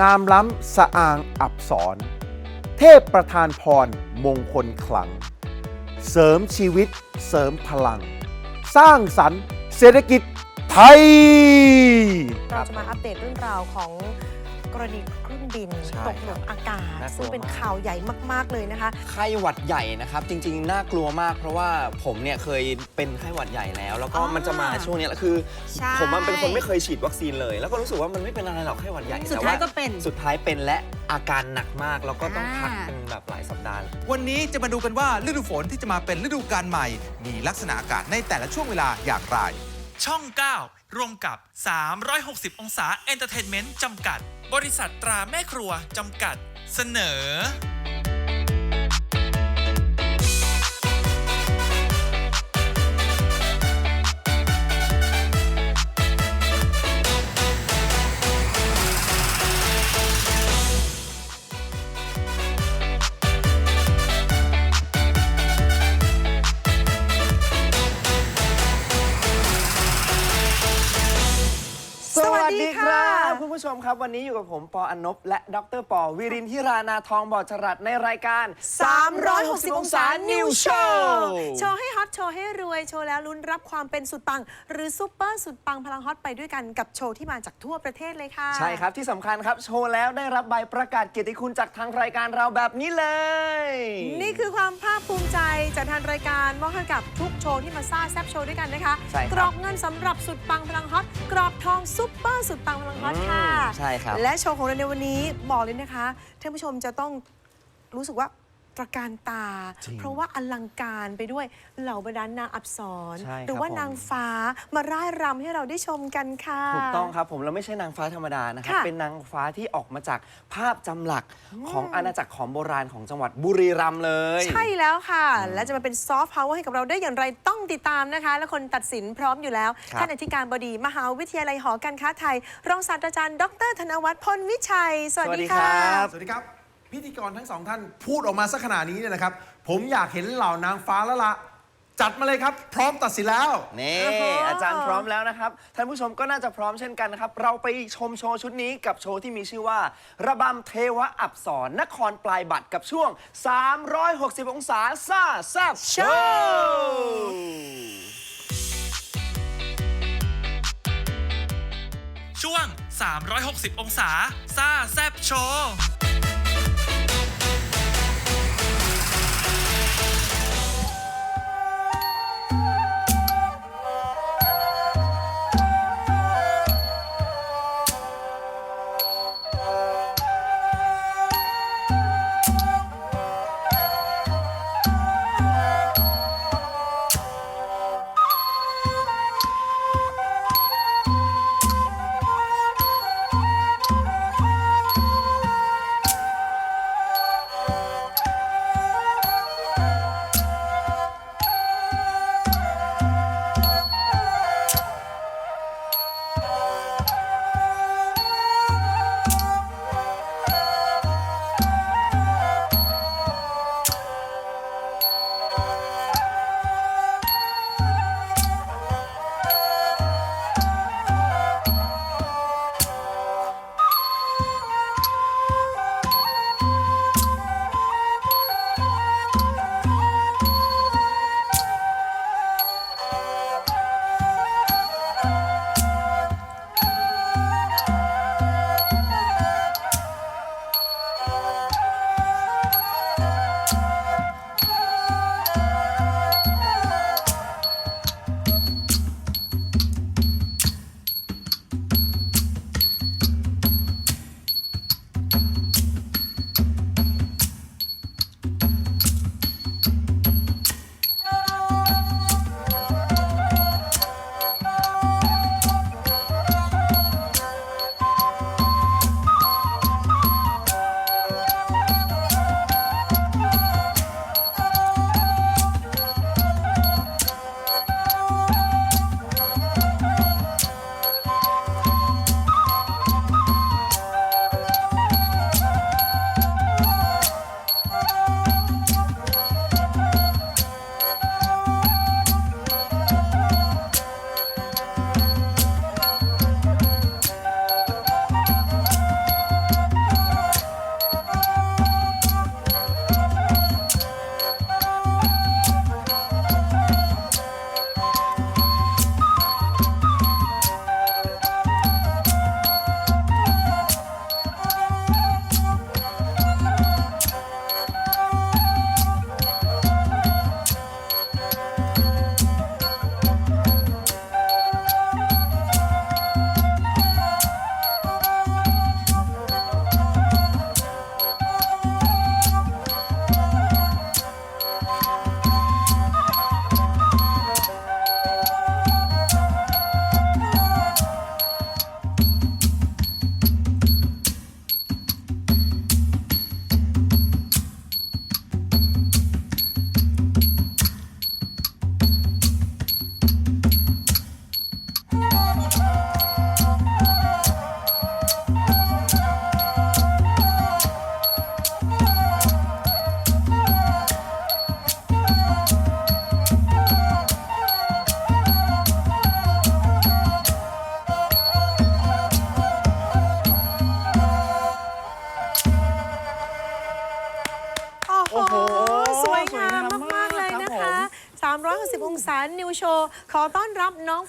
งามล้ำสะอางอับสรเทพประธานพรมงคลขลัง เสริมชีวิตเสริมพลัง สร้างสรรค์เศรษฐกิจไทย เราจะมาอัปเดตเรื่องราวของ กรณีเครื่องบินใช่ตกหลุมอากาศน่ากลัวซึ่งเป็นมากข่าวใหญ่มาก ๆ เลยนะคะ ไข้หวัดใหญ่นะครับ จริงๆ น่ากลัวมาก เพราะว่าผมเนี่ยเคยเป็นไข้หวัดใหญ่แล้ว แล้วก็อ่ามัมันจะมาช่วงเนี้ยแล้วคือ ใช่ผมมันเป็นคนไม่เคยฉีดวัคซีนเลย แล้วก็รู้สึกว่ามันไม่เป็นอะไรหรอกไข้หวัดใหญ่สุดแต่ท้ายว่าก็เป็น สุดท้ายเป็นและอาการหนักมากแล้วก็ต้องพักอ่าเป็นแบบหลายสัปดาห์ วันนี้จะมาดูกันว่าฤดูฝนที่จะมาเป็นฤดูกาลใหม่ มีลักษณะอากาศในแต่ละช่วงเวลาอย่างไร ช่อง 9 ร่วมกับ 360 องศาเอนเตอร์เทนเมนต์จำกัด บริษัทตราแม่ครัวจำกัด เสนอ ผู้ชมครับ วันนี้อยู่กับผมปออนบและดรปอวิรินทิรานาทองบอดจรัสในรายการ 360 องศา New Show โชว์ให้ฮอตโชว์ให้รวยโชว์แล้วลุ้นรับความเป็นสุดปัง หรือซูเปอร์สุดปังพลังฮอตไปด้วยกันกับโชว์ที่มาจากทั่วประเทศเลยค่ะ ใช่ครับที่สำคัญครับโชว์แล้วได้รับใบประกาศเกียรติคุณจากทางรายการเราแบบนี้เลย นี่คือความภาคภูมิใจจากทางรายการมอบให้กับทุกโชว์ที่มาซ่าแซบโชว์ด้วยกันนะคะใช่ครับ กรอบเงินสำหรับสุดปังพลังฮอตกรอบทองซุปเปอร์สุดปังพลังฮอตค่ะอืมใช่ครับ และโชว์ของเราในวันนี้บอกเลยนะคะท่านผู้ชมจะต้องรู้สึกว่า ตระการตา จริงเพราะว่าอลังการไปด้วยเหล่าบรรดานนางอับสรใช่ครับหรือว่าผม นางฟ้ามาร่ายรำให้เราได้ชมกันค่ะ ถูกต้องครับผมเราไม่ใช่นางฟ้าธรรมดานะครับ ค่ะเป็นนางฟ้าที่ออกมาจากภาพจำหลักของอาณาจักรของโบราณของจังหวัดบุรีรัมย์เลย ใช่แล้วค่ะ และจะมาเป็นซอฟต์พาวเวอร์ให้กับเราได้อย่างไรต้องติดตามนะคะ และคนตัดสินพร้อมอยู่แล้ว ครับ ท่านอธิการบดีมหาวิทยาลัยหอการค้าไทย รองศาสตราจารย์ดร ธนวัฒน์พลวิชัย สวัสดีค่ะ สวัสดีครับ พิธีกรทั้งสองท่านพูดออกมาสักขนาดนี้เนี่ยนะครับ ผมอยากเห็นเหล่านางฟ้าแล้วละจัดมาเลยครับ พร้อมตัดสินแล้ว นี่โอ้โห อาจารย์พร้อมแล้วนะครับ ท่านผู้ชมก็น่าจะพร้อมเช่นกันนะครับ เราไปชมโชว์ชุดนี้กับโชว์ที่มีชื่อว่า ระบำเทวะอับสรนครปลายบัตรกับช่วง 360 องศาซ่าแซบโชว์ช่วง 360 องศา ซ่าแซบโชว์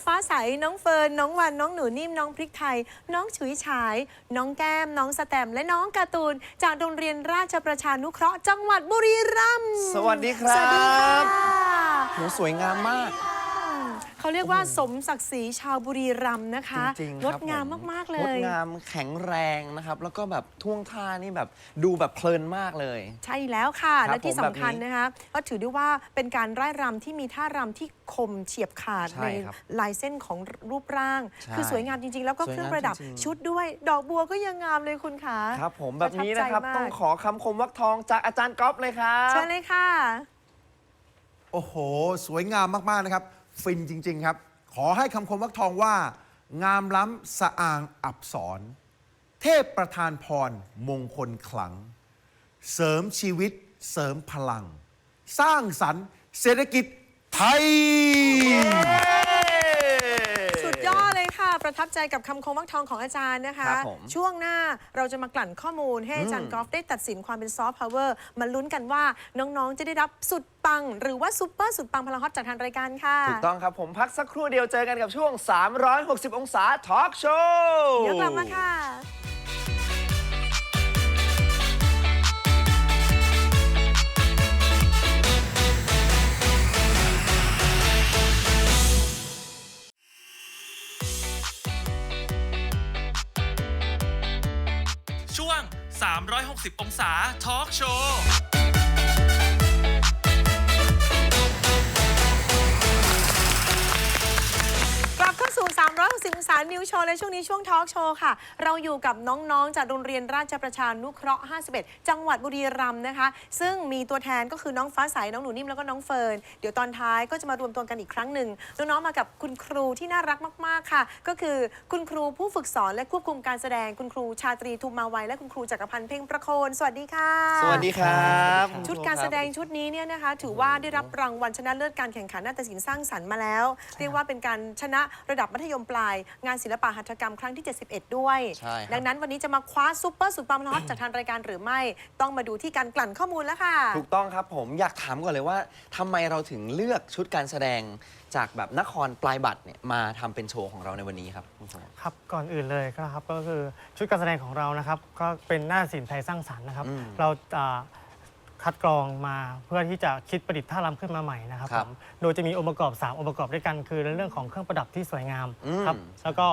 ฟ้าใส น้องเฟิร์น น้องวัน น้องหนูนิ่ม น้องพริกไทย น้องฉุยฉาย น้องแก้ม น้องสแตม และน้องการ์ตูน จากโรงเรียนราชประชานุเคราะห์ จังหวัดบุรีรัมย์ สวัสดีครับ สวัสดีค่ะ หนูสวยงามมาก เขาเรียกว่าสมศักดิ์ศรีชาวบุรีรัมย์นะคะจริงๆงครับดงามผมาก ๆ เลงดยงามแข็งแรงนะครับ แล้วก็แบบท่วงท่านี่แบบดูแบบเพลินมากเลย ใช่แล้วค่ะ ครับและที่ผมแบบสำคัญนี้นะคะก็ถือได้ว่าเป็นการร่ายรำที่มีท่ารำที่คมเฉียบขาดใช่ในครับลายเส้นของรูปร่าง ใช่คือสวยงามจริง ๆ แล้วก็สวยเครื่องงามประดับจริงๆ ชุดด้วย ดอกบัวก็ยังงามเลยคุณขาครับ ผมแบบนี้นะครับประทับใจมากต้องขอคำคมวักทองจากอาจารย์ก๊อฟเลยครับ เชิญเลยค่ะ โอ้โห สวยงามมาก ๆ นะครับ ฟินจริง ๆ ครับ ขอให้คำคมวักทองว่า งามล้ำสะอางอับสรเทพประธานพรมงคลขลัง เสริมชีวิตเสริมพลัง สร้างสรรค์เศรษฐกิจไทย สุดยอดเลยค่ะ ประทับใจกับคำคมวักทองของอาจารย์นะคะ ครับผมช่วงหน้าเราจะมากลั่นข้อมูลให้อาจารย์กอล์ฟได้ตัดสินความเป็นซอฟต์พาวเวอร์มาลุ้นกันว่าน้องๆ จะได้รับสุดปัง หรือว่าซูเปอร์สุดปังพลังฮอตจากทางรายการค่ะถูกต้องครับผมพักสักครู่เดียวเจอกันกับช่วง 360 องศาทอล์กโชว์ เดี๋ยวกลับมาค่ะ 360 องศาทอล์กโชว์าสู่360องศานิวโชว์และช่วงนี้ช่วงทอล์กโชว์ค่ะ เราอยู่กับน้องๆ จากโรงเรียนราชประชานุเคราะห์ 51 จังหวัดบุรีรัมย์นะคะ ซึ่งมีตัวแทนก็คือน้องฟ้าใส น้องหนูนิ่มแล้วก็น้องเฟิร์น เดี๋ยวตอนท้ายก็จะมารวมตัวกันอีกครั้งหนึ่งน้องๆ มากับคุณครูที่น่ารักมากๆค่ะ ก็คือคุณครูผู้ฝึกสอนและควบคุมการแสดงคุณครูชาตรีทุมมาไวและคุณครูจักรพันธ์เพ่งประโคนสวัสดีค่ะ สวัสดีครับชุดการแสดงชุดนี้เนี่ยนะคะ ถือว่าได้รับรางวัลชนะเลิศการแข่งขันนาฏศิลป์สร้างสรรค์มาแล้ว เรียกว่าเป็นการชนะระดับมัธยมปลายงานศิลปะหัตถกรรมครั้งที่ 71 ด้วย ใช่ครับ ดังนั้นวันนี้จะมาคว้าซุปเปอร์สุดปังฮอตจากทางรายการหรือไม่ต้องมาดูที่การกลั่นข้อมูลแล้วค่ะ ถูกต้องครับผมอยากถามก่อนเลยว่าทำไมเราถึงเลือกชุดการแสดงจากแบบนครปลายบัตรเนี่ยมาทำเป็นโชว์ของเราในวันนี้ครับคุณผู้ชมครับก่อนอื่นเลยก็นะครับก็คือชุดการแสดงของเรานะครับ ก็เป็นหน้าศิลป์ไทยสร้างสรรค์นะครับ อืมเราอ่า คัดกรองมาเพื่อที่จะคิดประดิษฐ์ท่ารำขึ้นมาใหม่นะครับครัผบมโดยจะมีองค์ประกอบ 3 องค์ประกอบด้วยกัน คือในเรื่องของเครื่องประดับที่สวยงามอืมครับแล้วก็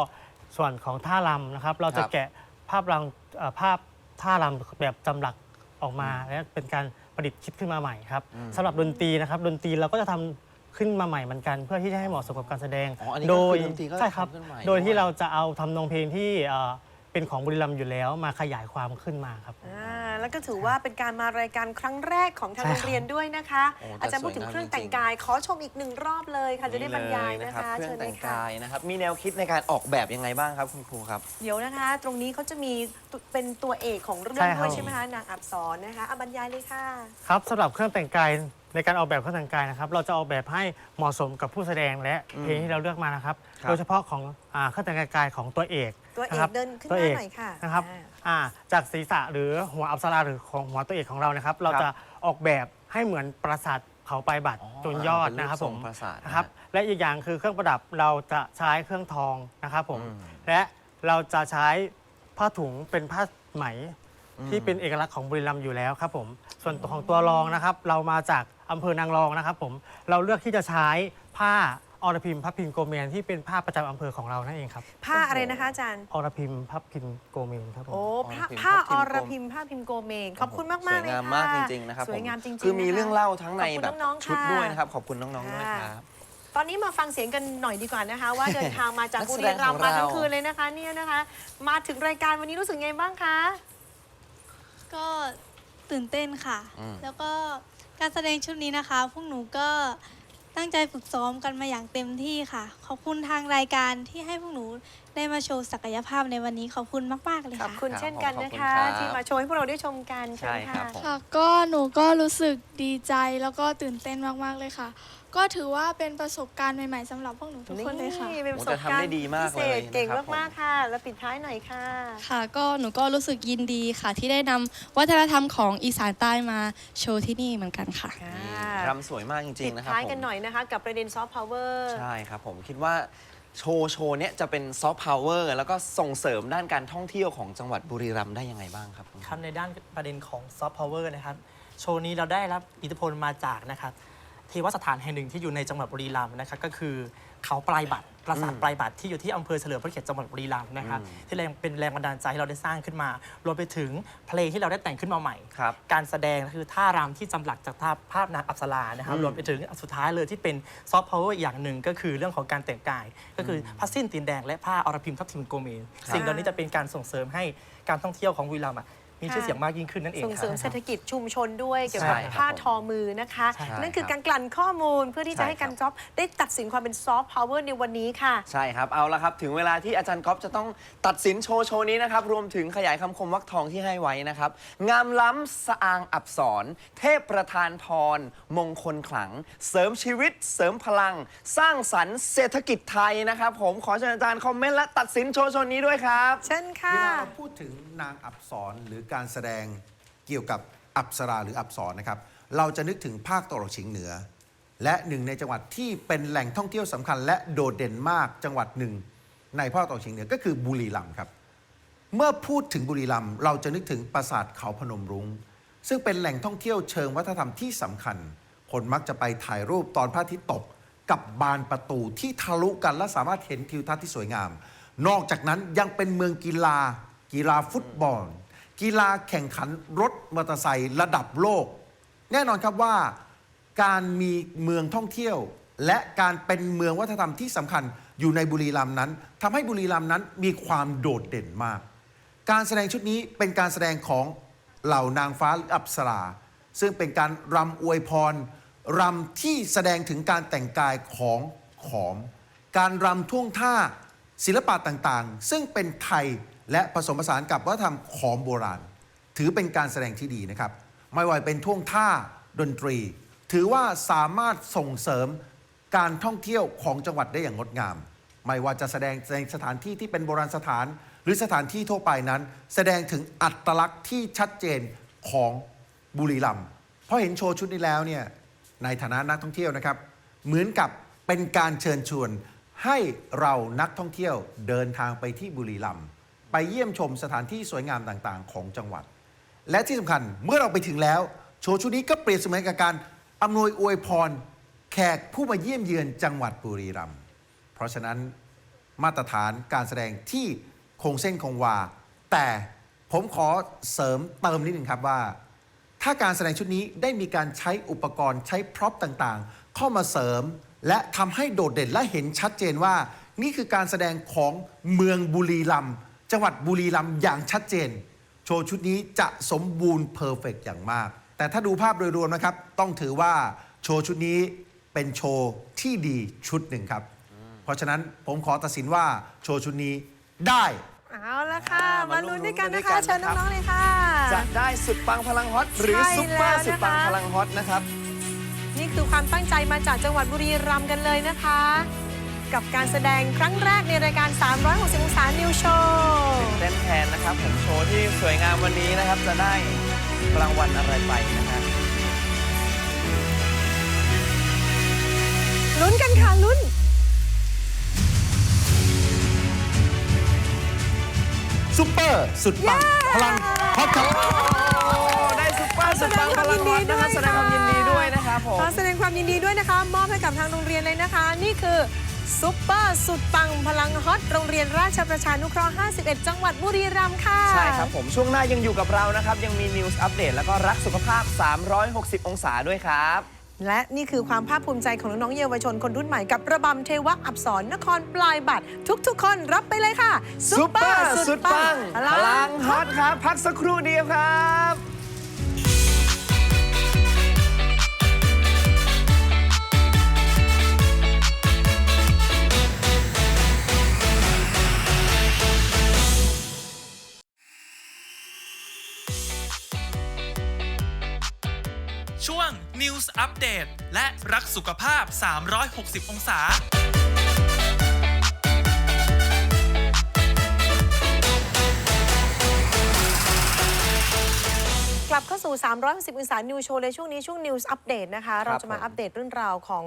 ส่วนของท่ารำนะครับ เราจะครับ แกะภาพรำเอ่อภาพท่ารำแบบจำหลักออกมาและเป็นการประดิษฐ์คิดขึ้นมาใหม่ครับสำหรับดนตรีนะครับดนตรีเราก็จะทำขึ้นมาใหม่เหมือนกัน เพื่อที่จะให้เหมาะสมกับการแสดง อ๋ออันนี้ก็โดคืยอดนตรีก็ใช่ครับ ทำขึ้นใหม่โดยที่ด้วยเราจะเอาทำนองเพลงที่เอ่อ เป็นของบุรีรัมย์อยู่แล้วมาขยายความขึ้นมาครับ อ่าแล้วก็ถือว่าเป็นการมารายการครั้งแรกของทางใช่โรครับ งเรียนด้วยนะคะ โอ้แต่อาจารย์พูดถึงสวยงามเครื่องจริงๆแต่งกาย ขอชมอีกหนึ่งรอบเลยค่ะจะได้บรรยายเลนะรับคะ เครื่อเชิงญเลแต่ยงค่ะ กายนะครับ มีแนวคิดในการออกแบบยังไงบ้างครับคุณครูครับ เดี๋ยวนะคะ ตรงนี้เขาจะมีตุเป็นตัวเอกของเรื่องใช่ครับ ด้วยใช่ไหมคะนางอับสรนะคะอะบรรยายเลยค่ะ ครับสำหรับเครื่องแต่งกายในการออกแบบเครื่องแต่งกายนะครับ เราจะออกแบบให้เหมาะสมกับผู้แสดงและเพลงที่เราเลือกมานะครับ ครับ โดยเฉพาะของอ่าเครื่องแต่งกายของตัวเอก ตัวเอกะครับเดินขึ้นตัวหเอน้ากหน่อยค่ะนะครับ อ่า อ่าจากศีรษะหรือหัวอัปสราหรือของหัวตัวเอกของเรานะครับ เราจะออกแบบให้เหมือนปราสาทเขาปลายบัตรอ๋อจนยอดเป็นรูปนะครับทผรงมปราสาทนะนะครับฮะและอีกอย่างคือเครื่องประดับเราจะใช้เครื่องทองนะครับผมอืมและเราจะใช้ผ้าถุงเป็นผ้าไหมที่เป็นเอกลักษณ์ของบุรีรัมย์อยู่แล้วครับผมส่วนตัวของตัวรองนะครับ เรามาจากอำเภอนางรองนะครับผมเราเลือกที่จะใช้ผ้า อรพิมพับพิมโกเมนที่เป็นผ้าประจำอำเภอของเรานั่นเองครับผ้าอะไรนะคะอาจารย์ อรพิมพับพิมโกเมนครับผม โอ้ผ้าอรพิมผ้าผ้าอพิมพ์รพิมพ์ผ้าพิมพ์โกเมนขอบคุณมากมากๆเลยสวยค่ะงามมากจริงๆนะครับสวยผมงามจริงๆคือมีนะคะเรื่องเล่าทั้งในขอบคุณแบบน้องๆชุดค่ะด้วยนะครับ ขอบคุณน้องๆด้วยค่ะครับตอนนี้มาฟังเสียงกันหน่อยดีกว่านะคะ ว่าเดินทางมาจากนักบุแสรีดงรัมย์มาของเราทั้งคืนเลยนะคะเนี่ยนะคะ มาถึงรายการวันนี้รู้สึกไงบ้างคะ ก็ตื่นเต้นค่ะอืมแล้วก็การแสดงชุดนี้นะคะ พวกหนูก็ ตั้งใจฝึกซ้อมกันมาอย่างเต็มที่ค่ะ ขอบคุณทางรายการที่ให้พวกหนูได้มาโชว์ศักยภาพในวันนี้ขอบคุณมาก ๆ เลยขอบค่ะคุณครับเช่นกันขอบนะคุณคะครับที่มาโชว์ให้พวกเราได้ชมกันเชิญใช่ครับค่ะผม ค่ะก็หนูก็รู้สึกดีใจแล้วก็ตื่นเต้นมาก ๆ เลยค่ะ ก็ถือว่าเป็นประสบการณ์ใหม่ๆสำหรับพวกหนูทุกคนเลยค่ะนี่เป็นประสบโอ้จะการทำได้ณ์ดีมากพิเศเลยษเก่งนะครับผมมากๆค่ะ แล้วปิดท้ายหน่อยค่ะ ค่ะ ก็หนูก็รู้สึกยินดีค่ะ ที่ได้นำวัฒนธรรมของอีสานใต้มาโชว์ที่นี่เหมือนกันค่ะ รำสวยมากจริปิงดๆนะครับท้ายผมกันหน่อยนะคะ กับประเด็นซอฟต์พาวเวอร์ ใช่ครับผมคิดว่าโชว์โชว์เนี้ยจะเป็นซอฟต์พาวเวอร์แล้วก็ส่งเสริมด้านการท่องเที่ยวของจังหวัดบุรีรัมย์ได้ยังไงบ้างครับคุณครับในด้านประเด็นของซอฟต์พาวเวอร์นะครับ โชว์นี้เราได้รับอิทธิพลมาจากนะครับ เทวสถานแห่งหนึ่งที่อยู่ในจังหวัดบุรีรัมย์นะครับก็คือเขาปลายบัตรปราสาทอืมปลายบัตรที่อยู่ที่อำเภอเฉลิมพระเกียรติจังหวัดบุรีรัมย์นะครับอืมที่แรงเป็นแรงบันดาลใจให้เราได้สร้างขึ้นมารวมไปถึงเพลงที่เราได้แต่งขึ้นมาใหม่ ครับ การแสดงคือท่ารำที่จำหลักจากท่าภาพนางอัปสรานะครับอืมรวมไปถึงอันสุดท้ายเลยที่เป็นซอฟต์พาวเวอร์อย่างหนึ่งก็คือเรื่องของการแต่งกาย ก็คือผ้าสิ้นตีนแดงและผ้าอรพิมทับทิมโกเมนสิ่งเหล่านี้จะเป็นการส่งเสริมให้การท่องเที่ยวของบุรีรัมย์อะ มีชื่อเสียงมากยิ่งขึ้นนั่นเองส่งคเสริรัมบเศรษฐกิจชุมชนด้วยเกี่ยวใช่กับครับผ้าผมทอมือนะคะ ใช่นั่นคือครับการกลั่นข้อมูลเพื่อที่ใช่จะให้คการจ็อบได้ตัดสินความเป็นซอฟต์พาวเวอร์ในวันนี้ค่ะ ใช่ครับ เอาละครับ ถึงเวลาที่อาจารย์ก๊อฟจะต้องตัดสินโชว์โชว์นี้นะครับ รวมถึงขยายคำคมวักทองที่ให้ไว้นะครับ งามล้ำสะอางอับสรเทพประธานพร มงคลขลัง เสริมชีวิต เสริมพลัง สร้างสรรค์เศรษฐกิจไทยนะครับ ผมขอเชิญอาจารย์คอมเมนต์และตัดสินโชว์โชว์นี้ด้วยครับ เช่นค่ะ เวลาเราพูดถึงนางอับสรหรือการแสดงเกี่ยวกับอับสราหรืออับสรนะครับ เราจะนึกถึงภาคตะวันออกเฉียงเหนือ และหนึ่งในจังหวัดที่เป็นแหล่งท่องเที่ยวสำคัญ และโดดเด่นมากจังหวัดหนึ่ง ในภาคตะวันออกเฉียงเหนือก็คือบุรีรัมย์ครับ เมื่อพูดถึงบุรีรัมย์เราจะนึกถึงปราสาทเขาพนมรุง้ง ซึ่งเป็นแหล่งท่องเที่ยวเชิงวัฒนธรรมที่สำคัญ คนมักจะไปถ่ายรูปตอนพระอาทิตย์ตกกับบานประตูที่ทะลุกันและสามารถเห็นทิวทัศน์ที่สวยงาม นอกจากนั้นยังเป็นเมืองกีฬา กีฬาฟุตบอล กีฬาแข่งขันรถมอเตอร์ไซค์ระดับโลก แน่นอนครับว่าการมีเมืองท่องเที่ยว และการเป็นเมืองวัฒนธรรมที่สำคัญอยู่ในบุรีรัมย์นั้นทำให้บุรีรัมย์นั้นมีความโดดเด่นมาก การแสดงชุดนี้เป็นการแสดงของเหล่านางฟ้าออัปสรา ซึ่งเป็นการรำอวยพรรำที่แสดงถึงการแต่งกายของขอม การรำท่วงท่าศิลปะต่างๆ ซึ่งเป็นไทย และผสมผสานกับวัฒนธรรมขอมโบราณ ถือเป็นการแสดงที่ดีนะครับ ไม่ว่าเป็นท่วงท่าดนตรี ถือว่าสามารถส่งเสริมการท่องเที่ยวของจังหวัดได้อย่างงดงาม ไม่ว่าจะแสดงในสถานที่ที่เป็นโบราณสถาน หรือสถานที่ทั่วไปนั้น แสดงถึงอัตลักษณ์ที่ชัดเจนของบุรีรัมย์พอเห็นโชว์ชุดนี้แล้วเนี่ยในฐานะนักท่องเที่ยวนะครับ เหมือนกับเป็นการเชิญชวนให้เรานักท่องเที่ยวเดินทางไปที่บุรีรัมย์ ไปเยี่ยมชมสถานที่สวยงามต่างๆ ของจังหวัด และที่สำคัญเมื่อเราไปถึงแล้ว โชว์ชุดนี้ก็เปรียบเสมือนกับการอำนวยอวยพร แขกผู้มาเยี่ยมเยือนจังหวัดบุรีรัมย์เพราะฉะนั้นมาตรฐานการแสดงที่คงเส้นคงวา แต่ผมขอเสริมเติมนิดหนึ่งครับว่า ถ้าการแสดงชุดนี้ได้มีการใช้อุปกรณ์ใช้พร็อพต่างๆ เข้ามาเสริม และทำให้โดดเด่นและเห็นชัดเจนว่า นี่คือการแสดงของเมืองบุรีรัมย์ จังหวัดบุรีรัมย์อย่างชัดเจน โชว์ชุดนี้จะสมบูรณ์เพอร์เฟกอย่างมาก แต่ถ้าดูภาพโดยรวมนะครับ ต้องถือว่าโชว์ชุดนี้เป็นโชว์ที่ดีชุดหนึ่งครับ เพราะฉะนั้นผมขอตัดสินว่าโชว์ชุดนี้ได้เอาละค่ะอ่ามามาลุ้นด้วยลุ้กันนด้นะวยกัคะนเชิญนะครับน้องๆเลยค่ะ จะได้สุดปังพลังฮอต หรือใช่ซุปเปอร์แล้วนะคะสุดปังพลังฮอตนะครับ นี่คือความตั้งใจมาจากจังหวัดบุรีรัมย์กันเลยนะคะ กับการแสดงครั้งแรกในรายการ 360 องศานิวโชว์เต้นแทนนะครับผมโชว์ที่สวยงามวันนี้นะครับ จะได้รางวัลอะไรไปนะครับลุ้นกันค่ะลุ้น ซุปเปอร์ สุดปังพลังฮอตครับโอ้ได้ซุปเปอร์สุดปังพลังฮอตนะครับแสแสดดงงความมคาวยิยินนดีดีด้ด้ววยยนะครับผมขอแสดงความยินดีด้วยนะคะ มอบให้กับทางโรงเรียนเลยนะคะ นี่คือ ซุปเปอร์สุดปังพลังฮอตโรงเรียนราชประชานุเคราะห์ 51 จังหวัดบุรีรัมย์ค่ะ ใช่ครับผมช่วงหน้ายังอยู่กับเรานะครับ ยังมีนิวส์อัปเดตแล้วก็รักสุขภาพ 360 องศาด้วยครับ และนี่คือความภาคภูมิใจของน้องๆเยาวชนคนรุ่นใหม่กับระบำเทวะอับสรนครปลายบัตรทุกๆ คนรับไปเลยค่ะ ซุปเปอร์สุดปังพลังฮอตครับ พักสักครู่เดียวครับ อัปเดตและรักสุขภาพ 360 องศา กลับเข้าสู่ 360องศานิวโชว์ในช่วงนี้ช่วง News Update นะคะ เราจะมาผมอัปเดตเรื่องราวของ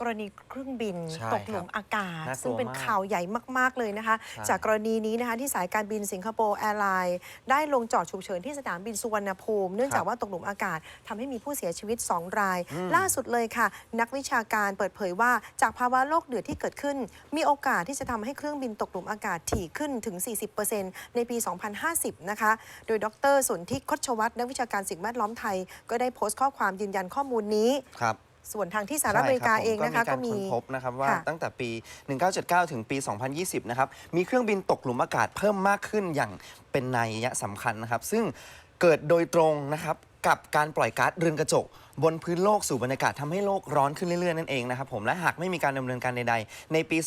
กรณีเครื่องบินใช่ตกหลุมครับอากาศ น่ากลัวซึ่งเป็นมากข่าวใหญ่มาก ๆ เลยนะคะใช่จากกรณีนี้นะคะที่สายการบินสิงคโปร์แอร์ไลน์ได้ลงจอดฉุกเฉินที่สนามบินสุวรรณภูมิ เนื่องจากว่าตกหลุมอากาศทำให้มีผู้เสียชีวิต 2 รายล่าสุดเลยค่ะ นักวิชาการเปิดเผยว่าจากภาวะโลกเดือดที่เกิดขึ้น มีโอกาสที่จะทำให้เครื่องบินตกหลุมอากาศถี่ขึ้นถึง 40%ในปี 2050 นะคะ โดยดรสนธิคชวัฒน์นักวิชาการสิ่งแวดล้อมไทย ก็ได้โพสต์ข้อความยืนยันข้อมูลนี้ ครับ ส่วนทางที่สหรัฐอเมริกาเองนะคะก็ก็มีมีการค้นพบนะครับว่าค่ะตั้งแต่ปี 1979 ถึงปี 2020 นะครับ มีเครื่องบินตกหลุมอากาศเพิ่มมากขึ้นอย่างเป็นนัยยะสำคัญนะครับ ซึ่งเกิดโดยตรงนะครับกับการปล่อยก๊าซเรือนกระจก บนพื้นโลกสู่บรรยากาศทำให้โลกร้อนขึ้นเรื่อยๆ นั่นเองนะครับผมและหากไม่มีการดำเนินการใดๆ ในปี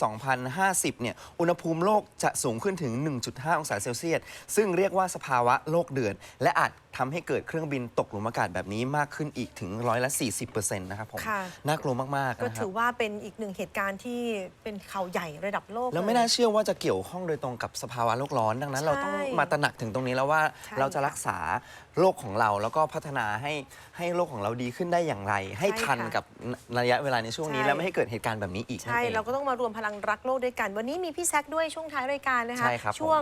2050 เนี่ยอุณหภูมิโลกจะสูงขึ้นถึง 1.5 องศาเซลเซียส ซึ่งเรียกว่าสภาวะโลกเดือดและอาจทำให้เกิดเครื่องบินตกหลุมอากาศแบบนี้มากขึ้นอีกถึงร้อยละ40%นะครับผมค่ะ น่ากลัวมากๆก็นะครัถืบ อว่าเป็นอีกหนึ่งเหตุการณ์ที่เป็นข่าวใหญ่ระดับโลกแล้วไม่เลยน่าเชื่อว่าจะเกี่ยวข้องโดยตรงกับสภาวะโลกร้อน ดังนั้น เราต้องใช่มาตระหนักถึงตรงนี้แล้วว่าใช่เราจะรักษาโลกของเราแล้วก็พัฒนาให้ให้โลกของเราดีขึ้นได้อย่างไร ให้ใช่ทันค่ะกับระยะเวลาในช่วงนี้ ใช่ และไม่ให้เกิดเหตุการณ์แบบนี้อีกนั่นใช่ เอง เราก็ต้องมารวมพลังรักโลกด้วยกัน วันนี้มีพี่แซคด้วยช่วงท้ายรายการนะคะ ใช่ครับผม ช่วง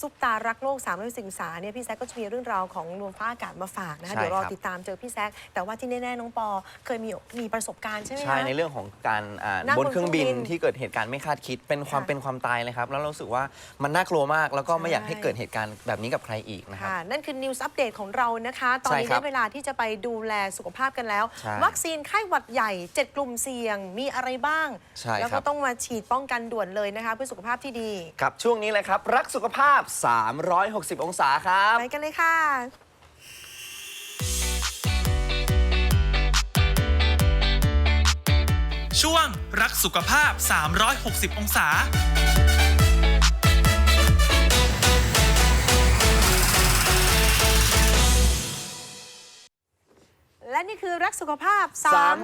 ซุปตารักโลก3ามร้อยสิงสาเนี่ยพี่แซคก็จะมีเรื่องราวของรวมฟ้าอากาศมาฝากนะคะใช่เดี๋ยวรอติดตามเจอพี่แซคแต่ว่าที่แน่ๆน้องปอเคยมีมีประสบการณ์ใช่ไหมคะ ใช่ในเรื่องของการอ่านั่งบบนนเครื่องบินเครื่องบินที่เกิดเหตุการณ์ไม่คาดคิดเป็นความค่ะเป็นความตายเลยครับ แล้วเรารู้สึกว่ามันน่ากลัวมาก แล้วก็ไม่อยากให้เกิดเหตุการณ์แบบนี้กับใครอีกนะครับ ค่ะ นั่นคือ News Update ของเรานะคะ ตอนนี้ใช่ครัได้บเวลาที่จะไปดูแลสุขภาพกันแล้ว ใช่วัคซีนไข้หวัดใหญ่ 7 กลุ่มเสี่ยงมีอะไรบ้าง ใช่แล้วครัก็บ ต้องมาฉีดป้องกันด่วนเลยนะคะ เพื่อสุขภาพที่ดี กับช่วงนี้เลยครับ รักสุขภาพ 360 องศาครับ ไปกันเลยค่ะ ช่วงรักสุขภาพ 360 องศา และนี่คือรักสุขภาพ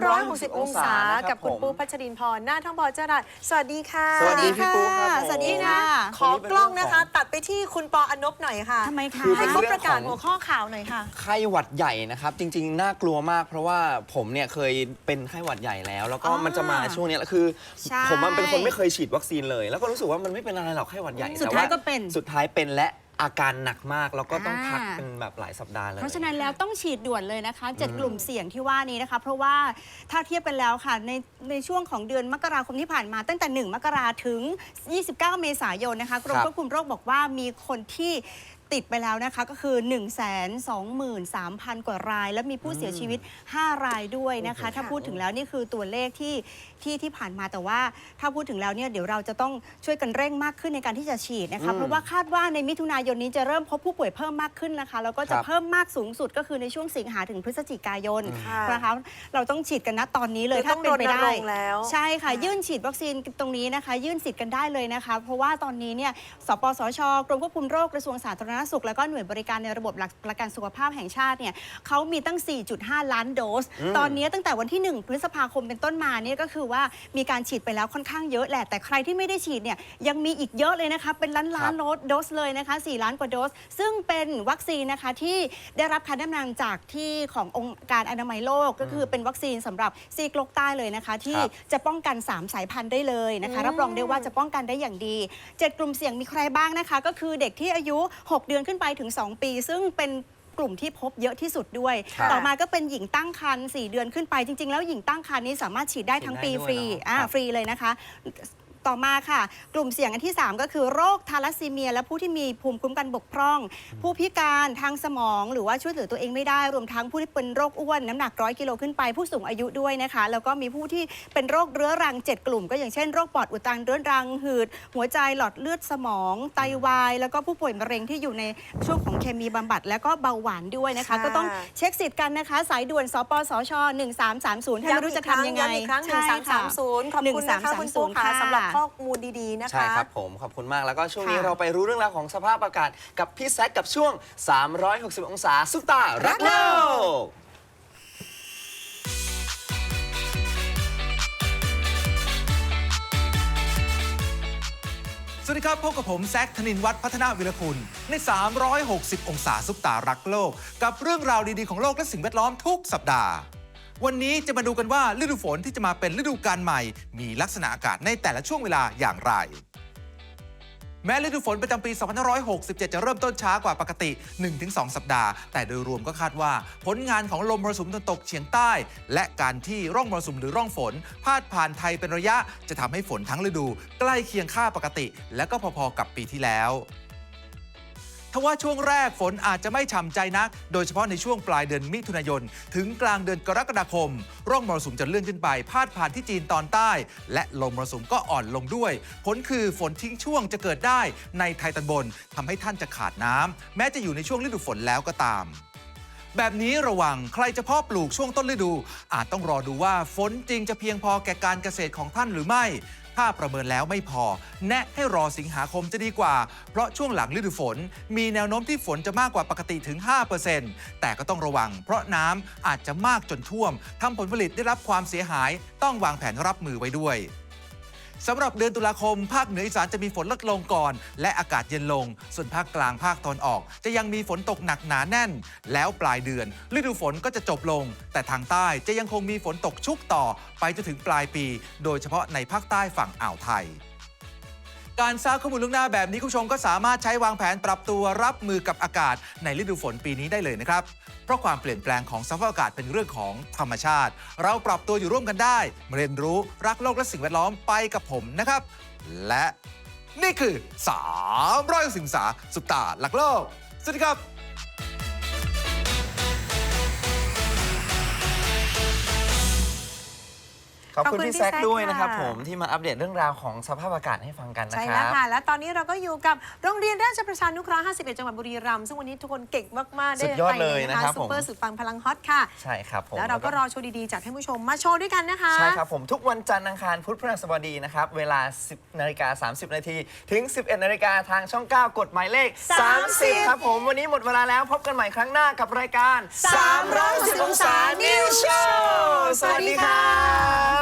360 องศา กับคุณปูพัชรินพรหน้าท้องบอจรัสสวัสดีค่ะ สวัสดีพี่ปูครับผม สวัสดีค่ะ ขอกล้องนะคะ ตัดไปที่คุณปออนบหน่อยค่ะทำไมคะให้เขาประกาศหัวข้อข่าวหน่อยค่ะ ไข้หวัดใหญ่นะครับ จริง ๆ น่ากลัวมาก เพราะว่าผมเนี่ยเคยเป็นไข้หวัดใหญ่แล้ว แล้วก็อ๋อมันจะมาช่วงเนี้ยแล้วคือ ใช่ผมมันเป็นคนไม่เคยฉีดวัคซีนเลย แล้วก็รู้สึกว่ามันไม่เป็นอะไรหรอกไข้หวัดใหญ่สุดแต่ท้ายว่าก็เป็น สุดท้ายเป็นและ อาการหนักมาก แล้วก็ต้องพักอ่า เป็นแบบหลายสัปดาห์เลย เพราะฉะนั้นแล้วต้องฉีดด่วนเลยนะคะเจ็ดอืมกลุ่มเสี่ยงที่ว่านี้นะคะ เพราะว่าถ้าเทียบกันแล้วค่ะ ในในช่วงของเดือนมกราคมที่ผ่านมา ตั้งแต่ 1 มกราถึง 29 เมษายนนะคะกรมครับ ควบคุมโรคบอกว่ามีคนที่ ติดไปแล้วนะคะก็คือ 1 2 3 0 0 0 กว่าราย และมีผู้เสียชีวิต 5 รายด้วยนะคะ ถ้าพูดถึงแล้วนี่คือตัวเลขที่ที่ที่ผ่านมาแต่ว่า ถ้าพูดถึงแล้วเนี่ยเดี๋ยวเราจะต้องช่วยกันเร่งมากขึ้นในการที่จะฉีดนะคะอืมเพราะว่าคาดว่าในมิถุนายนนี้จะเริ่มพบผู้ป่วยเพิ่มมากขึ้นนะคะแล้วก็จะครับเพิ่มมากสูงสุดก็คือในช่วงสิงหาถึงพฤศจิกายนค่ะนะคะเราต้องฉีดกันนะตอนนี้เลยคือถ้าต้องเป็นไปได้รณรงค์แล้วใช่ค่ะค่ะ ยื่นฉีดวัคซีนตรงนี้นะคะ ยื่นสิทธิ์กันได้เลยนะคะ เพราะว่าตอนนี้เนี่ยสปสชกรมควบคุมโรคกระทรวงสาธารณสุข แล้วก็หน่วยบริการในระบบหลักประกันสุขภาพแห่งชาติเนี่ยเขามีตั้ง 4.5 ล้านโดส ตอนนี้ตั้งแต่วันที่ 1 พฤษภาคมเป็นต้นมาเนี่ยก็คือว่ามีการฉีดไปแล้วค่อนข้างเยอะแหละ แต่ใครที่ไม่ได้ฉีดเนี่ยยังมีอีกเยอะเลยนะคะ เป็นล้านล้านครับโดสโดสเลยนะคะ 4 ล้านกว่าโดส ซึ่งเป็นวัคซีนนะคะที่ได้รับการแนะนำจากที่ขององค์การอนามัยโลกก็คือเป็นวัคซีนสำหรับซีกโลกใต้เลยนะคะ ที่ครับจะป้องกัน 3 สายพันธุ์ได้เลยนะคะ รับรองได้ว่าจะป้องกันได้อย่างดี 7 กลุ่มเสี่ยงมีใครบ้างนะคะ ก็คือเด็กที่อายุ6เดือนขึ้นไปถึง 2 ปี ซึ่งเป็นกลุ่มที่พบเยอะที่สุดด้วย ครับต่อมาก็เป็นหญิงตั้งครรภ์4เดือนขึ้นไปจริง ๆ แล้วหญิงตั้งครรภ์นี้สามารถฉีดได้ทั้งปีฉีดได้ด้วยฟรีเนอะอ่า ครับ ฟรีเลยนะคะ ต่อมาค่ะ กลุ่มเสี่ยงอันที่ 3 ก็คือโรคทาลัสซีเมีย และผู้ที่มีภูมิคุ้มกันบกพร่อง ผู้พิการทางสมอง หรือว่าช่วยเหลือตัวเองไม่ได้ รวมทั้งผู้ที่เป็นโรคอ้วนน้ำหนักร้อยกิโลขึ้นไปผู้สูงอายุด้วยนะคะ แล้วก็มีผู้ที่เป็นโรคเรื้อรัง 7 กลุ่ม ก็อย่างเช่นโรคปอดอุดตันเรื้อรังหืด หัวใจหลอดเลือดสมอง ไตวาย แล้วก็ผู้ป่วยมะเร็งที่อยู่ในช่วงของเคมีบำบัด แล้วก็เบาหวานด้วยนะคะค่ะก็ต้องเช็คสิทธิ์กันนะคะ สายด่วนสปสช1330ถ้าไม่รู้จะทำยังไงย้ำอีกครั้งใช่ค่ะ1330ขอบคุณนะคะคุณปู1330ค่ะค่ะสำหรับข้อมูลดีๆ นะคะ ใช่ครับผม ขอบคุณมากแล้วก็ช่วงนี้เราไปรู้เรื่องราวของสภาพอากาศกับพี่แซคกับช่วง 360 องศาสุปตารักโลก สวัสดีครับ พบกับผม แซคธนินวัฒน์พัฒนาวิรคุณใน 360 องศาซุปตารักโลก กับเรื่องราวดี ๆ ของโลกและสิ่งแวดล้อมทุกสัปดาห์ วันนี้จะมาดูกันว่าฤดูฝนที่จะมาเป็นฤดูกาลใหม่ มีลักษณะอากาศในแต่ละช่วงเวลาอย่างไรแม้ฤดูฝนประจำปี 2567 จะเริ่มต้นช้ากว่าปกติ 1-2 สัปดาห์ แต่โดยรวมก็คาดว่า ผลงานของลมมรสุมตะวันตกเฉียงใต้ และการที่ร่องมรสุมหรือร่องฝน พาดผ่านไทยเป็นระยะ จะทำให้ฝนทั้งฤดู ใกล้เคียงค่าปกติ และก็พอๆกับปีที่แล้ว ทว่าช่วงแรกฝนอาจจะไม่ฉ่ำใจนัก โดยเฉพาะในช่วงปลายเดือนมิถุนายน ถึงกลางเดือนกรกฎาคม ร่องมรสุมจะเลื่อนขึ้นไป พาดผ่านที่จีนตอนใต้ และลมมรสุมก็อ่อนลงด้วย ผลคือฝนทิ้งช่วงจะเกิดได้ในไทยตอนบนทำให้ท่านจะขาดน้ำแม้จะอยู่ในช่วงฤดูฝนแล้วก็ตามแบบนี้ระวังใครจะเพาะปลูกช่วงต้นฤดู อาจต้องรอดูว่าฝนจริงจะเพียงพอแก่การเกษตรของท่านหรือไม่ ถ้าประเมินแล้วไม่พอ แนะให้รอสิงหาคมจะดีกว่า เพราะช่วงหลังฤดูฝน มีแนวโน้มที่ฝนจะมากกว่าปกติถึง 5%แต่ก็ต้องระวัง เพราะน้ำอาจจะมากจนท่วมทำผลผลิตได้รับความเสียหาย ต้องวางแผนรับมือไว้ด้วย สำหรับเดือนตุลาคม ภาคเหนืออีสานจะมีฝนลดลงก่อน และอากาศเย็นลง ส่วนภาคกลางภาคตอนออก จะยังมีฝนตกหนักหนาแน่น แล้วปลายเดือน ฤดูฝนก็จะจบลง แต่ทางใต้จะยังคงมีฝนตกชุกต่อ ไปจนถึงปลายปี โดยเฉพาะในภาคใต้ฝั่งอ่าวไทย การทราบข้อมูลล่วงหน้าแบบนี้คุณผู้ชมก็สามารถใช้วางแผนปรับตัวรับมือกับอากาศในฤดูฝนปีนี้ได้เลยนะครับ เพราะความเปลี่ยนแปลงของสภาพอากาศเป็นเรื่องของธรรมชาติ เราปรับตัวอยู่ร่วมกันได้เรียนรู้รักโลกและสิ่งแวดล้อมไปกับผมนะครับ และนี่คือ3ร้อยสิงศาสุปตาหลักโลก สวัสดีครับ ขอบคุณขอบคุณพี่พี่แซคแซคด้วยนะครับค่ะ ผมที่มาอัปเดตเรื่องราวของสภาพอากาศให้ฟังกันนะใช่คแล้รัวบ ค่ะ และตอนนี้เราก็อยู่กับโรงเรียนราชประชานุเคราะห์ 51 จังหวัดบุรีรัมย์ซึ่งวันนี้ทุกคนเก่งมาก ๆ ได้สุดยอดเลยไปนะครับซูเปอผมร์สุดปังพลังฮอตค่ะ ใช่ครับผมแล้วเราก็รอโชว์ดี ๆจัดให้ผู้ชมมาโชว์ด้วยกันนะคะ ใช่ครับผมทุกวันจันทร์อังคารพุธพฤหัสบดีนะครับ เวลา 10นาฬิกา30 นาทีถึง 11นาฬิกาทางช่อง 9กฎหมายเลข30 ครับผมวันนี้หมดเวลาแล้วพบกันใหม่ครั้งหน้ากับรายการ360องศา New Show สวัสดีครับ